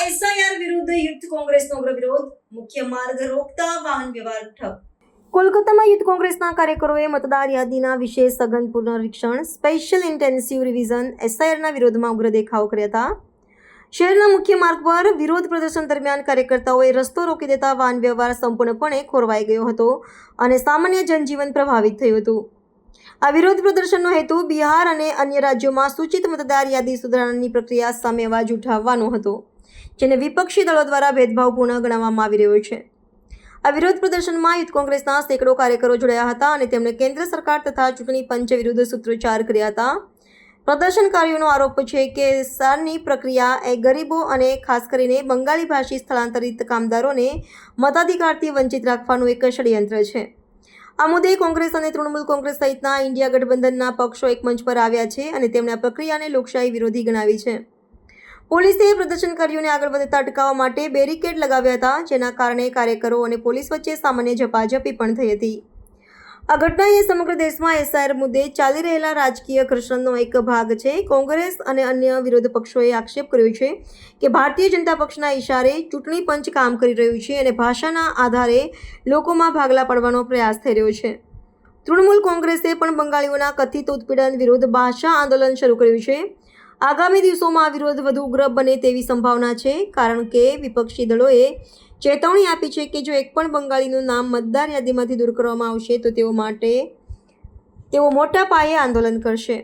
Youth કોંગ્રેસનો ઉગ્ર વિરોધ મુખ્ય માર્ગ રોકતા વાહન વ્યવહાર ઠપ કોલકાતામાં યુથ કોંગ્રેસના કાર્યકરોએ મતદાર યાદીના વિશેષ સઘન પુનરીક્ષણ સ્પેશિયલ ઇન્ટેન્સિવ રિવિઝન એસઆઈઆરના વિરોધમાં ઉગ્ર દેખાવ કર્યા હતા શહેરના મુખ્ય માર્ગ પર વિરોધ પ્રદર્શન દરમિયાન કાર્યકર્તાઓએ રસ્તો રોકી દેતા વાહન વ્યવહાર સંપૂર્ણપણે ખોરવાઈ ગયો હતો અને સામાન્ય જનજીવન પ્રભાવિત થયું હતું આ વિરોધ પ્રદર્શનનો હેતુ બિહાર અને અન્ય રાજ્યોમાં સૂચિત મતદાર યાદી સુધારણાની પ્રક્રિયા સામે અવાજ ઉઠાવવાનો હતો જેને વિપક્ષી દળો દ્વારા ભેદભાવપૂર્ણ ગણવામાં આવી રહ્યો છે. આ વિરોધ પ્રદર્શનમાં યુથ કોંગ્રેસના સેંકડો કાર્યકરો જોડાયા હતા અને તેમણે કેન્દ્ર સરકાર તથા ચૂંટણી પંચ વિરુદ્ધ સૂત્રોચ્ચાર કર્યા હતા. પ્રદર્શનકારીઓનો આરોપ છે કે સારની પ્રક્રિયા એ ગરીબો અને ખાસ કરીને બંગાળી ભાષી સ્થળાંતરિત કામદારોને મતાધિકારથી વંચિત રાખવાનું એક ષડયંત્ર છે. આ મુદ્દે કોંગ્રેસ અને તૃણમૂલ કોંગ્રેસ સહિતના ઇન્ડિયા ગઠબંધનના પક્ષો એક મંચ પર આવ્યા છે અને તેમણે આ પ્રક્રિયાને લોકશાહી વિરોધી ગણાવી છે. પોલીસે પ્રદર્શનકારીઓને આગળ વધતા અટકાવવા માટે બેરિકેડ લગાવ્યા હતા, જેના કારણે કાર્યકરો અને પોલીસ વચ્ચે સામાન્ય ઝપાઝપી પણ થઈ હતી. આ ઘટના એ સમગ્ર દેશમાં એસઆઈઆર મુદ્દે ચાલી રહેલા રાજકીય ઘર્ષણનો એક ભાગ છે. કોંગ્રેસ અને અન્ય વિરોધ પક્ષોએ આક્ષેપ કર્યો છે કે ભારતીય જનતા પક્ષના ઇશારે ચૂંટણી પંચ કામ કરી રહ્યું છે અને ભાષાના આધારે લોકોમાં ભાગલા પાડવાનો પ્રયાસ થઈ રહ્યો છે. તૃણમૂલ કોંગ્રેસે પણ બંગાળીઓના કથિત ઉત્પીડન વિરુદ્ધ ભાષા આંદોલન શરૂ કર્યું છે. આગામી દિવસોમાં આ વિરોધ વધુ ઉગ્ર બને તેવી સંભાવના છે, કારણ કે વિપક્ષી દળોએ ચેતવણી આપી છે કે જો એક પણ બંગાળીનું નામ મતદાર યાદીમાંથી દૂર કરવામાં આવશે, તો તેઓ માટે તેઓ મોટા પાયે આંદોલન કરશે.